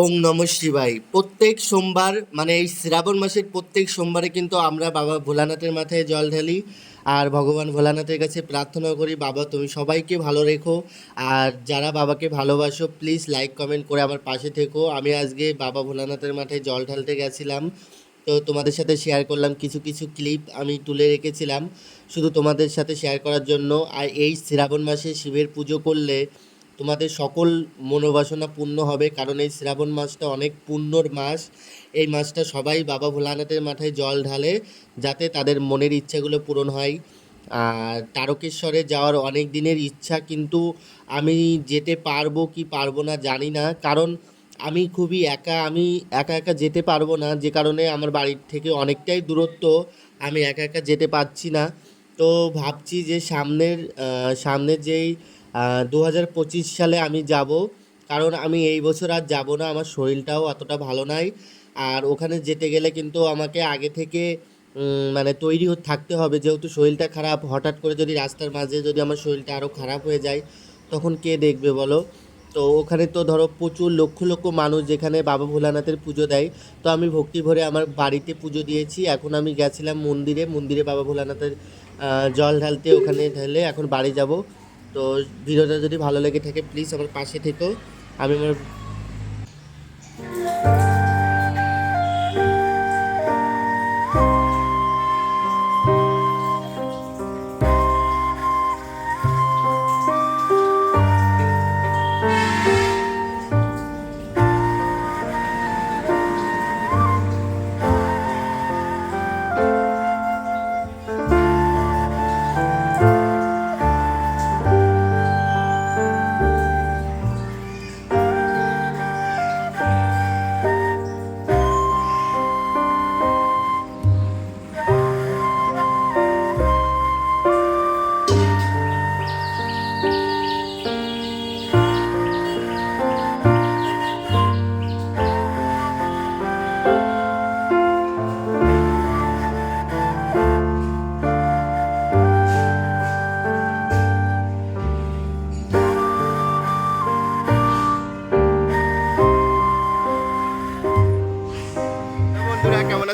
ওং নম শিবাই প্রত্যেক সোমবার মানে এই শ্রাবণ মাসের প্রত্যেক সোমবারে কিন্তু আমরা বাবা ভোলানাথের মাথায় জল ঢালি আর ভগবান ভোলানাথের কাছে প্রার্থনা করি, বাবা, তুমি সবাইকে ভালো রেখো আর যারা বাবাকে ভালোবাসো প্লিজ লাইক কমেন্ট করে আমার পাশে থেকো। আমি আজকে বাবা ভোলানাথের মাথায় জল ঢালতে গেছিলাম। তো তোমাদের সাথে শেয়ার করলাম কিছু কিছু ক্লিপ আমি তুলে রেখেছিলাম। শুধু তোমাদের সাথে শেয়ার করার জন্য। আর এই শ্রাবণ মাসে শিবের পুজো করলে তোমাদের সকল মনোবাসনা পূর্ণ হবে, কারণ এই শ্রাবণ মাসটা অনেক পুণ্যর মাস। এই মাসটা সবাই বাবা ভোলানাথের মাথায় জল ঢালে, যাতে তাদের মনের ইচ্ছাগুলো পূরণ হয়। আর তারকেশ্বরে যাওয়ার অনেক দিনের ইচ্ছা, কিন্তু আমি যেতে পারব কি পারব না জানি না। কারণ আমি খুবই একা, আমি একা একা যেতে পারব না, যে কারণে আমার বাড়ির থেকে অনেকটাই দূরত্ব। আমি একা একা যেতে পারছি না। তো ভাবছি যে সামনের সামনের যেই দু হাজার পঁচিশ সালে আমি যাব, কারণ আমি এই বছর আর যাব না, আমার শরীরটাও অতটা ভালো নাই। আর ওখানে যেতে গেলে কিন্তু আমাকে আগে থেকে মানে তৈরি থাকতে হবে। যেহেতু শরীরটা খারাপ, হঠাৎ করে যদি রাস্তার মাঝে যদি আমার শরীরটা আরও খারাপ হয়ে যায়, তখন কে দেখবে বলো? তো ওখানে তো ধরো প্রচুর লক্ষ লক্ষ মানুষ যেখানে বাবা ভোলানাথের পুজো দেয়, তো আমি ভক্তি ভরে আমার বাড়িতে পুজো দিয়েছি। এখন আমি গেছিলাম মন্দিরে মন্দিরে বাবা ভোলানাথের জল ঢালতে ওখানে ঢেলে এখন বাড়ি যাব। তো ভিডিওটা যদি ভালো লেগে থাকে প্লিজ আমার পাশে থেকো। আমি আমার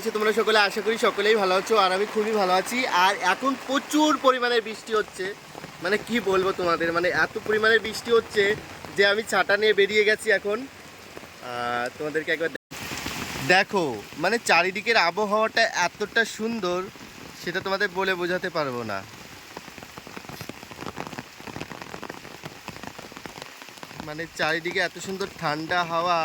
আছো, তোমরা সকলে আশা করি সকলেই ভালো আছো, আর আমি খুবই ভালো আছি। আর এখন প্রচুর পরিমাণে বৃষ্টি হচ্ছে। মানে কি বলব তোমাদের মানে এত পরিমাণে বৃষ্টি হচ্ছে যে আমি ছাতা নিয়ে বেরিয়ে গেছি এখন। তোমাদেরকে একবার দেখো মানে চারিদিকের আবহাওয়াটা এতটা সুন্দর, সেটা তোমাদের বলে বোঝাতে পারব না। মানে চারিদিকে এত সুন্দর ঠান্ডা হাওয়া